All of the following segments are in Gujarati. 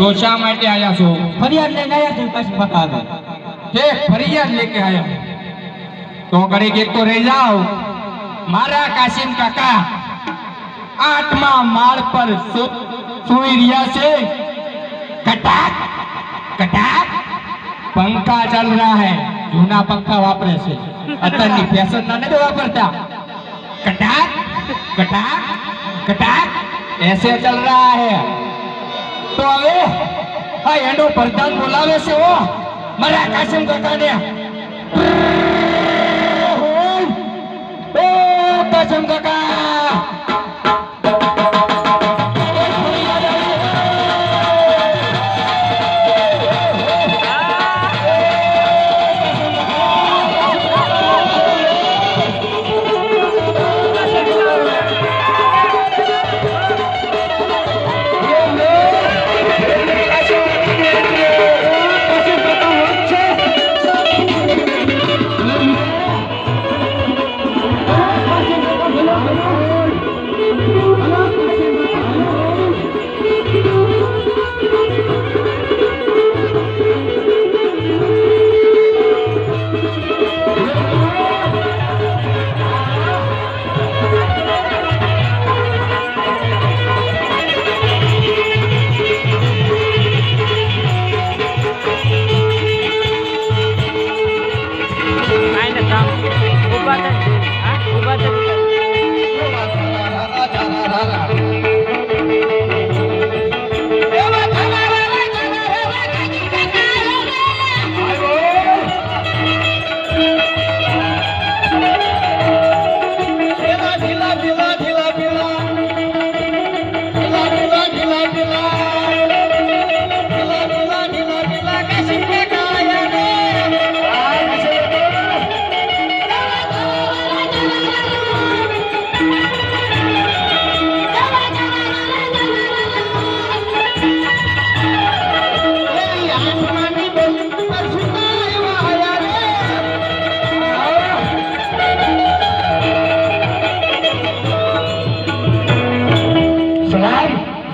તો શા માટે આયા છો ફરિયાદ લઈને આવ્યા છું કાશી કાકા આગળ તે ફરિયાદ લેકે આયા તો ઘડીક એક તો રહી જાઓ મારા કાશીમ કાકા આઠમા માળ પર સુ- સૂઈ રહ્યા છે કટાક કટાક પંખા ચલ રહા है જૂના પંખા વાપરે છે અત્યારની ફેશન ના નથી વાપરતા કટાક કટાક કટાક ऐसे चल रहा है તો હવે હા એનો પ્રધાન બોલાવે છે ઓ મારા કાશીમ કાકાને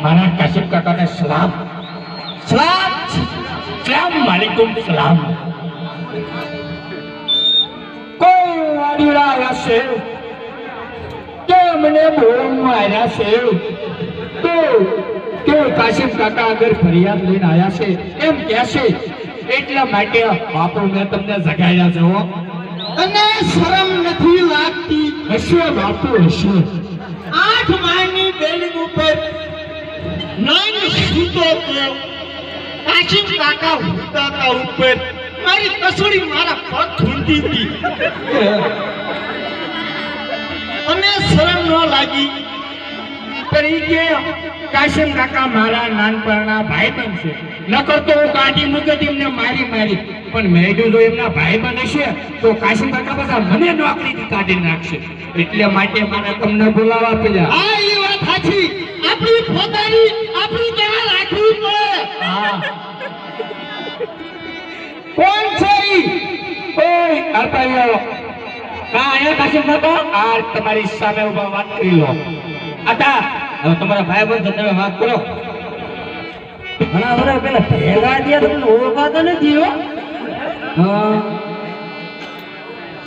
મારા કાશીમ કાકાને સલામ સલામ સલામ માલિકુમ સલામ? કોઈ વાડીરા છે કે મને બહુ માર્યા છે તો કે કાશીમ કાકા અગર ફરિયાદ લઈને આવ્યા છે? એમ કહેશે એટલા માટે બાપુ મેં તમને જગાડ્યા છે હો. તને શરમ નથી લાગતી? હશે બાપુ હશે. આઠ માળની બિલ્ડિંગ ઉપર નાની સૂતો તો કાશીમ કાકા હુતાતા ઉપર મારી કસોડી મારા પગ ખૂંદી હતી. અને શરમ ન લાગી. તરીકે કાશીમ કાકા મારા નાનપણના ભાઈ છે. નકર તો હું કાઢી મૂકે એમને મારી મારી. પણ મેડું જો એમના ભાઈ બનશે તો કાશીમ કાકા બધા મને નોકરીથી કાઢી નાખશે. એટલે માટે મારે તમને બોલાવા પડ્યા. વાત આપણી પોતાની આપણી ત્યાં રાખવી પડે. કોણ છે? ઓય આવ્યો હા અહીંયા કાશીમ કાકા આ તમારી સામે ઊભા વાત કરી લો. આતા હવે તમારા ભાઈ બંધ તમે વાત કરો. ઘણા વર્ષ પેલા ભેગા થયા તમને ઓળખાતા નથી હો. હા.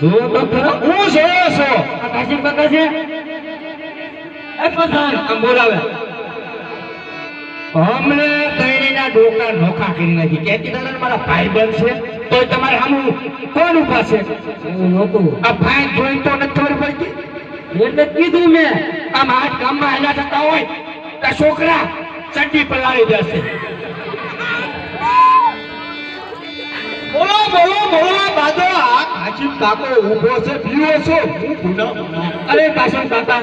જો તો ખરો. હું જોયો છો? આ કાશીમ કાકા છે એ બોલાવે. અમને તૈણીના ડોકા નોખા કરી નાખી. કેતી મારા ભાઈ બનશે તો તમારે આમ કોણ ઊભા છે? એવું નહોતું. આ ભાઈ જોઈ તો નથી ખબર પડતી. એટલે કીધું મેં. આમ આઠ ગામમાં હેલા થતા હોય તો છોકરા ચડ્ડી પલાળી દેશે બોલો બોલો બોલો બાદો આ. કાશીમ કાકો ઊભો છે પીવો છો? હું ગુના અરે પાછળ કાકા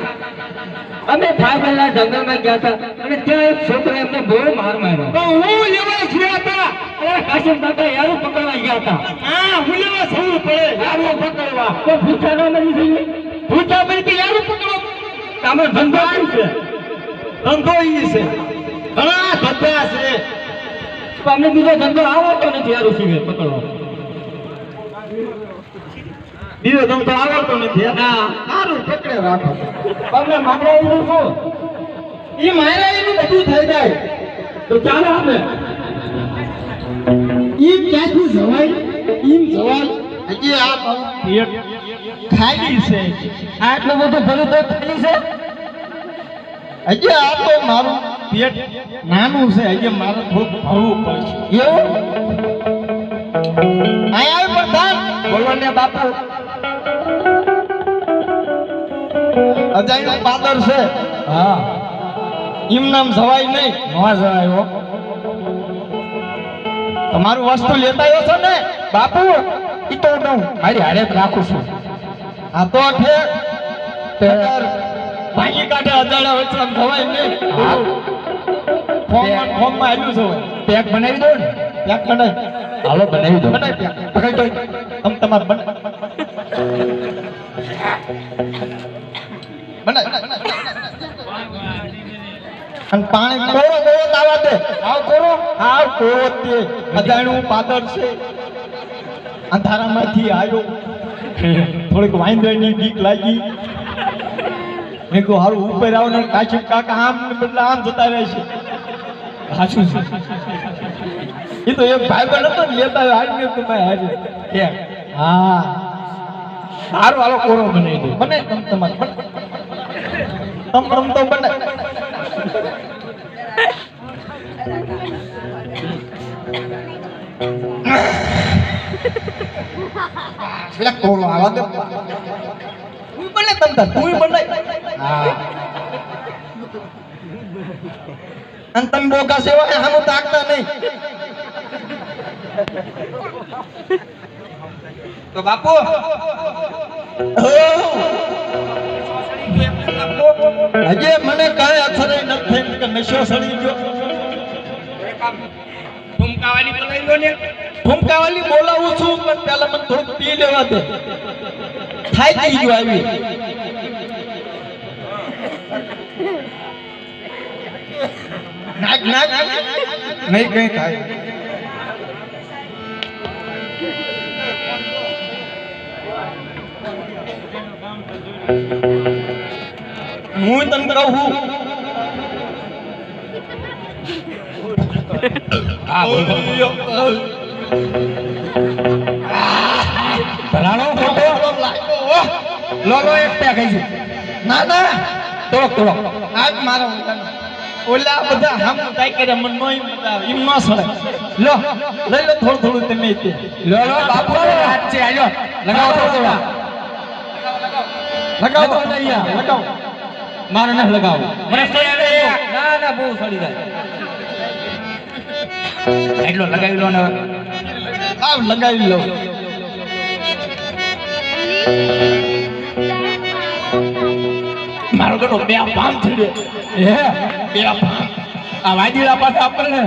અમે પહેલા જંગલમાં ગયા હતા અને ત્યાં એક છોકરા એમને બહુ માર માર્યો. તો હું લેવા છું હતા અરે કાશીમ કાકા યારું પકડવા ગયા હતા. હા હું એવા જવું પડે. યારું પકડવા. તો ભૂખા ન મરી જઈએ. ભૂતા બની કે યાર પકડો તમે ધંધો શું છે. ધંધો ઈ છે. ઘણા ધંધા છે. તો અમને બીજો ધંધો આવતો નથી યારું સિવાય પકડવા. બીજો તો આવડતો નથી સારું પકડે રાખો. તમને માંગડા એવું શું? ઈ મારે એનું બધું થઈ જાય. તો ચાલો આપણે. ઈ ક્યાંથી જવાય? ઈમ જવાય? હજી આ મારું ખાલી છે. આટલો બધો ભરો તો ખાલી છે? હજી આ તો મારું પેટ નાનું છે. હજી મારે થોડું ભરવું પડશે. એવું? અહીંયા પણ બોલવાને ને બાપુ. અજાયનું પાદર છે. હા. એમ નામ જવાય નહીં. નવા જવાયો તમારું વસ્તુ લેતા આવ્યો છો ને? બાપુ એ તો હું મારી હારે રાખું છું. આ તો છે. ભાઈ કાઢે અજાડા વચ્ચે આમ જવાય નહીં. ફોર્મ ફોર્મમાં આવ્યું છે. પેક બનાવી દો ને? પેક બનાય. હાલો બનાવી દો બનાવી પેક. પકડ તો. તમ તમારે બન બનાય અને પાણી કોરો કોરો તાવા દે. આવ કોરો? આવ કોરો તે. અજાણું પાદર છે. અંધારામાંથી આવ્યો થોડીક વાંદરની બીક લાગી. મેં કહું હારું ઉપર આવો ને. કાશી કાકા આમ બદલે આમ જતા રહે છે. સાચું છે. એ તો એક ભાઈ બન હતો લેતા હારી ને તમે હારી. કેમ? હા. સારું હાલો કોરો બનાવી દો. બને તમ તમારે. બને તમ તમ તો બને એટલે કોરો આવા દે તું બને તમ તાર તું બને હા અને તમે બોકા સેવા હાનું તાકતા નહીં તો બાપુ હજી મને કાંઈ અસર નથી થઈ કે નશો સડી ગયો. ટૂંકાવાની બોલાવી લો ને. ઠુમકાવાલી બોલાવું છું પણ પહેલા મને થોડું પી લેવા દે. થાય થઈ ગયું આવી. નાક નાક. નહીં કઈ થાય. હું તને કહું હા? બોલો ભલાણો ખોટો? લો લો એક પેક આવી ના ના. તો તો આજ મારો. ઓલા બધા હમ કાઈ કરે મન નોય મજા આવે. ઈમ ન સળે. લો લઈ લો થોડું થોડું તમે તે. લો લો બાપુ હાથ છે આયો લગાવો થોડું લગાવો લગાવો. લગાવો અહીંયા. લગાવો. મારે ન લગાવો. મને ના ના બહુ સડી જાય એટલો લગાવી લો ને. આવ લગાવી લો. મારો ગણો બે પામ થડે હે? બે પામ આ વાજીલા પાસે આપણને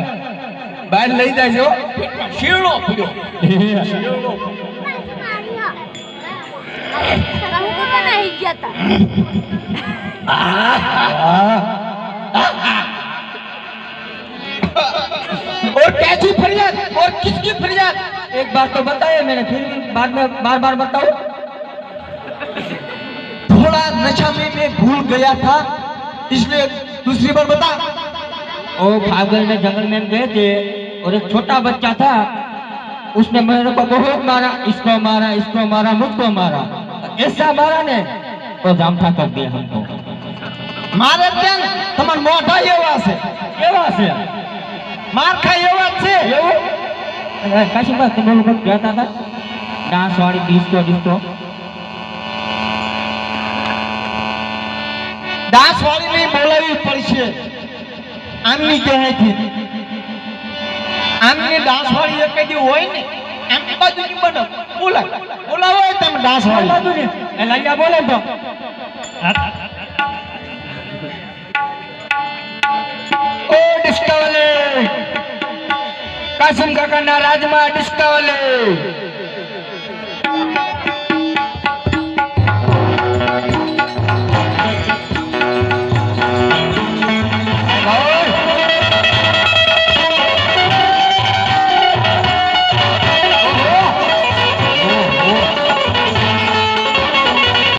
બહાર લઈ જાય છે શીરડો પડ્યો શીરડો tak? और कैसी फरियाद? और किसकी फरियाद? एक बार तो बताया मैंने, फिर भी बाद में बार बार बताओ थोड़ा नशा में मैं भूल गया था, इसलिए दूसरी बार बता। ओ फागल में जंगल में गए थे, और एक छोटा बच्चा था, उसने मेरे को बहुत मारा, इसको मारा इसको मारा, मुझको मारा। ऐसा मारा ने તો જામઠા કર દે હમ મારે ત્યાં તમાર મોઢા એવા છે. એવા છે. મારખા એવા છે. એવું? કાશી બસ તમે લોકો કહેતા હતા? ડાન્સ વાળી ડિસ્કો ડિસ્કો ડાન્સ વાળી ને બોલાવી પડશે. આમની કહેવાય છે આમની ડાન્સ વાળી એક કદી હોય ને એમ બાજુ ની બનો બોલાવો તમે ડાન્સ વાળી. એ લાગ્યા બોલે તો. ઓ ડિસ્કાવાલે કાસિમ કાકાના રાજમાં ડિસ્કાવાલે